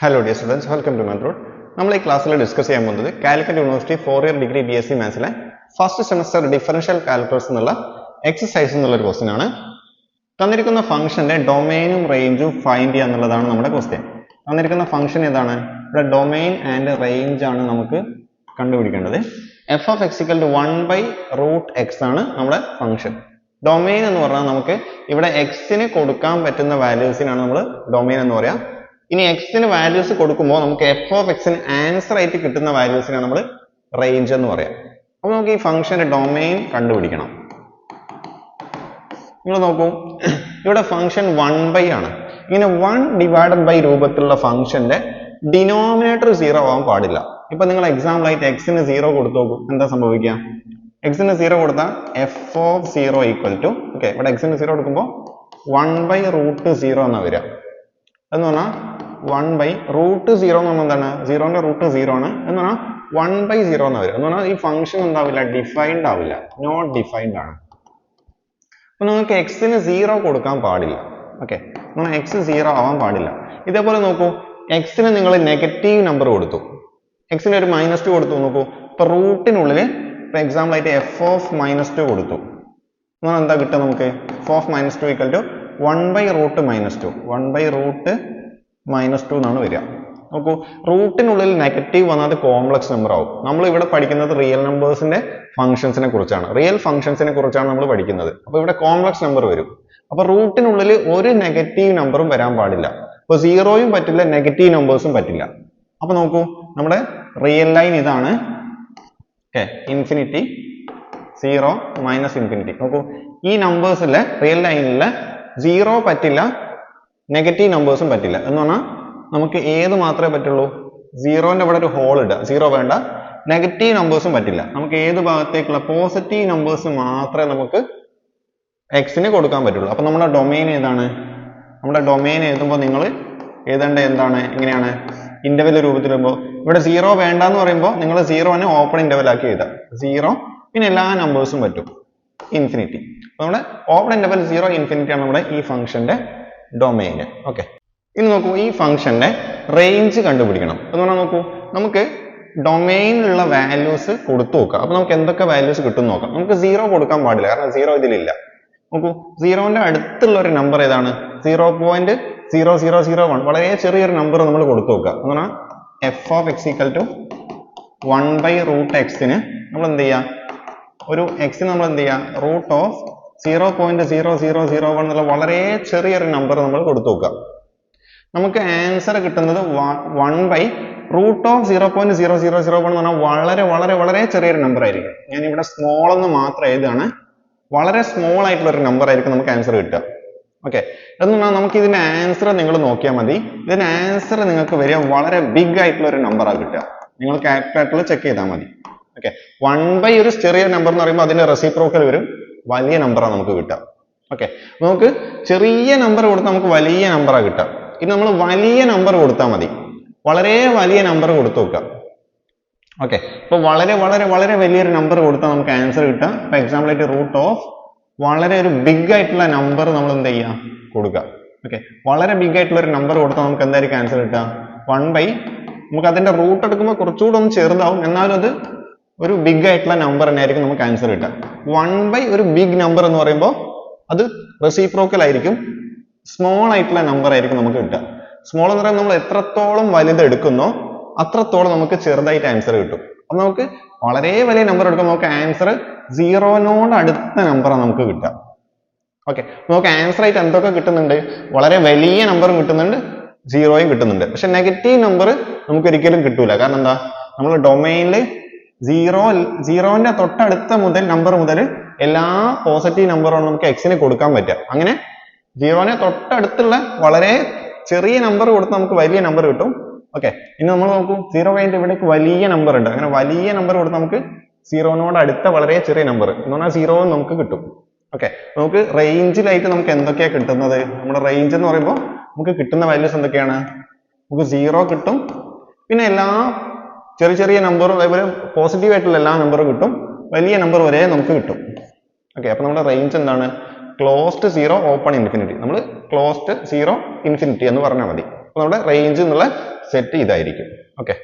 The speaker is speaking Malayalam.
Hello dear students welcome to മെൻറോഡ് നമ്മൾ ഈ ക്ലാസ്സിൽ ഡിസ്കസ് ചെയ്യാൻ പോകുന്നത് Calicut university four year degree B S C മാത്സിലെ first semester differential calculus എന്നുള്ള എക്സസൈസ് എന്നുള്ള ഒരു ക്വസ്റ്റ്യൻ ആണ്. തന്നിരിക്കുന്ന ഫംഗ്ഷന്റെ ഡൊമൈനും റേഞ്ചും ഫൈൻഡ് ചെയ്യുക എന്നുള്ളതാണ് നമ്മുടെ ക്വസ്റ്റ്യൻ തന്നിരിക്കുന്ന ഫംഗ്ഷൻ ഏതാണ്? ഇവിടെ ഡൊമൈൻ ആൻഡ് റേഞ്ച് ആണ് നമുക്ക് കണ്ടുപിടിക്കേണ്ടത്. F of x equal to one by root x ആണ് നമ്മുടെ ഫംഗ്ഷൻ ഡൊമൈൻ എന്ന് പറഞ്ഞാൽ നമുക്ക് ഇവിടെ എക്സിന് കൊടുക്കാൻ പറ്റുന്ന വാല്യൂസിനാണ് നമ്മൾ ഡൊമൈൻ എന്ന് പറയാം. ഇനി എക്സിന് വാല്യൂസ് കൊടുക്കുമ്പോൾ നമുക്ക് എഫ് ഓഫ് എക്സിന് ആൻസർ ആയിട്ട് കിട്ടുന്ന വാല്യൂസിനെ നമ്മൾ റേഞ്ച് എന്ന് പറയാം. അപ്പോൾ നമുക്ക് ഈ ഫംഗ്ഷന്റെ ഡൊമൈൻ കണ്ടുപിടിക്കണം. നിങ്ങൾ നോക്കൂ. ഇവിടെ ഫംഗ്ഷൻ വൺ ബൈ ആണ്. ഇങ്ങനെ വൺ ഡിവൈഡഡ് ബൈ രൂപത്തിലുള്ള ഫംഗ്ഷന്റെ ഡിനോമിനേറ്റർ സീറോ ആവാൻ പാടില്ല. ഇപ്പൊ നിങ്ങൾ എക്സാമ്പിൾ ആയിട്ട് എക്സിന് സീറോ കൊടുത്തു നോക്കൂ. എന്താ സംഭവിക്കുക? എക്സിന് സീറോ കൊടുത്താൽ F of zero equal to okay ഇവിടെ എക്സിന് സീറോ കൊടുക്കുമ്പോൾ വൺ ബൈ റൂട്ട് സീറോ എന്നാ വരിക. എന്ന് പറഞ്ഞാൽ വൺ ബൈ റൂട്ട് സീറോ എന്ന് പറഞ്ഞാൽ എന്താണ്? സീറോന്റെ റൂട്ട് സീറോ ആണ്. എന്ന് പറഞ്ഞാൽ വൺ ബൈ സീറോ എന്ന് വരും എന്ന് പറഞ്ഞാൽ ഈ ഫംഗ്ഷൻ എന്താവില്ല ഡിഫൈൻഡ് ആവില്ല. നോട്ട് ഡിഫൈൻഡ് ആണ്. അപ്പൊ നിങ്ങൾക്ക് എക്സിന് സീറോ കൊടുക്കാൻ പാടില്ല. ഓക്കെ നിങ്ങൾ എക്സ് സീറോ ആവാൻ പാടില്ല. ഇതേപോലെ നോക്കൂ. എക്സിന് നിങ്ങൾ നെഗറ്റീവ് നമ്പർ കൊടുത്തു. എക്സിന് ഒരു മൈനസ് ടു കൊടുത്തു. നോക്കൂ. ഇപ്പൊ റൂട്ടിനുള്ളിൽ ഇപ്പൊ എക്സാമ്പിൾ ആയിട്ട് എഫ് ഓഫ് മൈനസ് ടു കൊടുത്തു. എന്നാൽ എന്താ കിട്ടുക നമുക്ക്? F of minus two equal to one by root minus two one by root minus two എന്നാണ് വരിക. നോക്കൂ റൂട്ടിനുള്ളിൽ നെഗറ്റീവ് വന്നാൽ അത് കോംപ്ലക്സ് നമ്പർ ആവും. നമ്മൾ ഇവിടെ പഠിക്കുന്നത് റിയൽ നമ്പേഴ്സിന്റെ ഫംഗ്ഷൻസിനെ കുറിച്ചാണ്. റിയൽ ഫംഗ്ഷൻസിനെ കുറിച്ചാണ് നമ്മൾ പഠിക്കുന്നത്. അപ്പൊ ഇവിടെ കോംപ്ലക്സ് നമ്പർ വരും. അപ്പൊ റൂട്ടിനുള്ളിൽ ഒരു നെഗറ്റീവ് നമ്പറും വരാൻ പാടില്ല. അപ്പൊ സീറോയും പറ്റില്ല നെഗറ്റീവ് നമ്പേഴ്സും പറ്റില്ല. അപ്പൊ നോക്കൂ നമ്മുടെ റിയൽ ലൈൻ ഇതാണ് okay infinity zero minus infinity നോക്കൂ ഈ നമ്പേഴ്സിലെ റിയൽ ലൈനിൽ സീറോ പറ്റില്ല നെഗറ്റീവ് നമ്പേഴ്സും പറ്റില്ല. എന്ന് പറഞ്ഞാൽ നമുക്ക് ഏത് മാത്രമേ പറ്റുള്ളൂ? സീറോന്റെ അവിടെ ഒരു ഹോൾ ഇടുക. സീറോ വേണ്ട. നെഗറ്റീവ് നമ്പേഴ്സും പറ്റില്ല. നമുക്ക് ഏത് ഭാഗത്തേക്കുള്ള പോസിറ്റീവ് നമ്പേഴ്സ് മാത്രമേ നമുക്ക് എക്സിന് കൊടുക്കാൻ പറ്റുള്ളൂ. അപ്പം നമ്മുടെ ഡൊമൈൻ ഏതാണ്? നമ്മുടെ ഡൊമൈൻ എഴുതുമ്പോൾ നിങ്ങൾ എഴുതേണ്ട എന്താണ്? എങ്ങനെയാണ് ഇന്റർവെൽ രൂപത്തിൽ വരുമ്പോൾ ഇവിടെ സീറോ വേണ്ട എന്ന് പറയുമ്പോൾ നിങ്ങൾ സീറോനെ ഓപ്പൺ ഇന്റർവെൽ ആക്കി എഴുതാം സീറോ പിന്നെ എല്ലാ നമ്പേഴ്സും പറ്റും. ഇൻഫിനിറ്റി അപ്പോൾ നമ്മുടെ ഓപ്പൺ ഇന്റർവെൽ സീറോ ഇൻഫിനിറ്റി ആണ് നമ്മുടെ ഈ ഫംഗ്ഷന്റെ ഡൊമൈൻ ഓക്കെ ഇനി നോക്കൂ ഈ ഫംഗ്ഷന്റെ റേഞ്ച് കണ്ടുപിടിക്കണം. എന്ന് പറഞ്ഞാൽ നോക്കൂ നമുക്ക് ഡൊമൈനിലുള്ള വാല്യൂസ് കൊടുത്തു നോക്കാം. അപ്പൊ നമുക്ക് എന്തൊക്കെ വാല്യൂസ് കിട്ടും നോക്കാം. നമുക്ക് സീറോ കൊടുക്കാൻ പാടില്ല കാരണം സീറോ ഇതിലില്ല. നോക്കൂ സീറോന്റെ അടുത്തുള്ള ഒരു നമ്പർ ഏതാണ്? Zero point zero zero zero one വളരെ ചെറിയൊരു നമ്പർ നമ്മൾ കൊടുത്തു നോക്കുക എന്ന് പറഞ്ഞാൽ F of x equal to one by root എക്സിന് നമ്മൾ എന്ത് ചെയ്യുക ഒരു എക്സിന് നമ്മൾ എന്ത് ചെയ്യുക root of zero point zero zero zero one എന്നുള്ള വളരെ ചെറിയൊരു നമ്പർ നമ്മൾ കൊടുത്തു നോക്കുക നമുക്ക് ആൻസർ കിട്ടുന്നത് one by root of zero point zero zero zero one എന്ന് പറഞ്ഞാൽ വളരെ വളരെ വളരെ ചെറിയൊരു നമ്പർ ആയിരിക്കും. ഞാൻ ഇവിടെ സ്മോൾ എന്ന് മാത്രം എഴുതുകയാണ്. വളരെ സ്മോൾ ആയിട്ടുള്ള ഒരു നമ്പർ ആയിരിക്കും നമുക്ക് ആൻസർ കിട്ടുക. ഓക്കെ എന്ന് പറഞ്ഞാൽ നമുക്ക് ഇതിന്റെ ആൻസർ നിങ്ങൾ നോക്കിയാൽ മതി. ഇതിന്റെ ആൻസർ നിങ്ങൾക്ക് വരിക വളരെ ബിഗ് ആയിട്ടുള്ള ഒരു നമ്പറാണ് കിട്ടുക. നിങ്ങൾ കാൽക്കുലേറ്ററിൽ ചെക്ക് ചെയ്താൽ മതി. ഓക്കെ വൺ ബൈ ഒരു ചെറിയ നമ്പർ എന്ന് പറയുമ്പോൾ അതിന്റെ റെസിപ്രോക്കൽ വരും. വലിയ നമ്പറാണ് നമുക്ക് കിട്ടുക. ഓക്കെ നമുക്ക് ചെറിയ നമ്പർ കൊടുത്താൽ നമുക്ക് വലിയ നമ്പറാണ് കിട്ടുക. ഇനി നമ്മൾ വലിയ നമ്പർ കൊടുത്താൽ മതി. വളരെ വലിയ നമ്പർ കൊടുത്തു നോക്കുക. ഓക്കെ ഇപ്പൊ വളരെ വളരെ വളരെ വലിയൊരു നമ്പർ കൊടുത്താൽ നമുക്ക് ആൻസർ കിട്ടുക. ഇപ്പൊ എക്സാമ്പിൾ ആയിട്ട് റൂട്ട് ഓഫ് വളരെ ഒരു ബിഗ് ആയിട്ടുള്ള നമ്പർ നമ്മൾ എന്ത് ചെയ്യുക? കൊടുക്കുക. ഓക്കെ വളരെ ബിഗ് ആയിട്ടുള്ള ഒരു നമ്പർ കൊടുത്താൽ നമുക്ക് എന്തായിരിക്കും ആൻസർ കിട്ടുക? വൺ ബൈ നമുക്ക് അതിന്റെ റൂട്ട് എടുക്കുമ്പോൾ കുറച്ചുകൂടെ ഒന്ന് ചെറുതാവും. എന്നാലും അത് ഒരു ബിഗ് ആയിട്ടുള്ള നമ്പർ തന്നെയായിരിക്കും നമുക്ക് ആൻസർ കിട്ടുക. വൺ ബൈ ഒരു ബിഗ് നമ്പർ എന്ന് പറയുമ്പോൾ അത് റെസിപ്രോക്കൽ ആയിരിക്കും. സ്മോൾ ആയിട്ടുള്ള നമ്പർ ആയിരിക്കും നമുക്ക് കിട്ടുക. സ്മോൾ എന്ന് പറയുമ്പോൾ നമ്മൾ എത്രത്തോളം വലുത് എടുക്കുന്നോ അത്രത്തോളം നമുക്ക് ചെറുതായിട്ട് ആൻസർ കിട്ടും. അപ്പൊ നമുക്ക് വളരെ വലിയ നമ്പർ എടുക്കുമ്പോൾ നമുക്ക് ആൻസർ സീറോനോട് അടുത്ത നമ്പറാണ് നമുക്ക് കിട്ടുക. ഓക്കെ നമുക്ക് ആൻസർ ആയിട്ട് എന്തൊക്കെ കിട്ടുന്നുണ്ട്? വളരെ വലിയ നമ്പറും കിട്ടുന്നുണ്ട് സീറോയും കിട്ടുന്നുണ്ട്. പക്ഷെ നെഗറ്റീവ് നമ്പർ നമുക്ക് ഒരിക്കലും കിട്ടൂല. കാരണം എന്താ? നമ്മൾ ഡൊമൈനിൽ സീറോ സീറോന്റെ തൊട്ടടുത്ത മുതൽ നമ്പർ മുതൽ എല്ലാ പോസിറ്റീവ് നമ്പറുകളും നമുക്ക് എക്സിന് കൊടുക്കാൻ പറ്റുക. അങ്ങനെ സീറോനെ തൊട്ടടുത്തുള്ള വളരെ ചെറിയ നമ്പർ കൊടുത്ത് നമുക്ക് വലിയ നമ്പർ കിട്ടും. ഓക്കെ ഇനി നമ്മൾ നോക്കൂ. സീറോ കഴിഞ്ഞിട്ട് ഇവിടേക്ക് വലിയ നമ്പർ ഉണ്ട്. അങ്ങനെ വലിയ നമ്പർ കൊടുത്ത് നമുക്ക് സീറോനോട് അടുത്ത വളരെ ചെറിയ നമ്പർ എന്ന് പറഞ്ഞാൽ സീറോ നമുക്ക് കിട്ടും. ഓക്കെ നമുക്ക് റേഞ്ചിലായിട്ട് നമുക്ക് എന്തൊക്കെയാണ് കിട്ടുന്നത്? നമ്മുടെ റേഞ്ച് എന്ന് പറയുമ്പോൾ നമുക്ക് കിട്ടുന്ന വാല്യൂസ് എന്തൊക്കെയാണ്? നമുക്ക് സീറോ കിട്ടും. പിന്നെ എല്ലാ ചെറിയ ചെറിയ നമ്പറും അതേപോലെ പോസിറ്റീവ് ആയിട്ടുള്ള എല്ലാ നമ്പറും കിട്ടും. വലിയ നമ്പർ വരെ നമുക്ക് കിട്ടും. ഓക്കെ അപ്പോൾ നമ്മുടെ റേഞ്ച് എന്താണ്? ക്ലോസ്ഡ് സീറോ ഓപ്പൺ ഇൻഫിനിറ്റി നമ്മൾ ക്ലോസ്ഡ് സീറോ ഇൻഫിനിറ്റി എന്ന് പറഞ്ഞാൽ മതി. അപ്പോൾ നമ്മുടെ റേഞ്ച് എന്നുള്ള സെറ്റ് ഇതായിരിക്കും. ഓക്കെ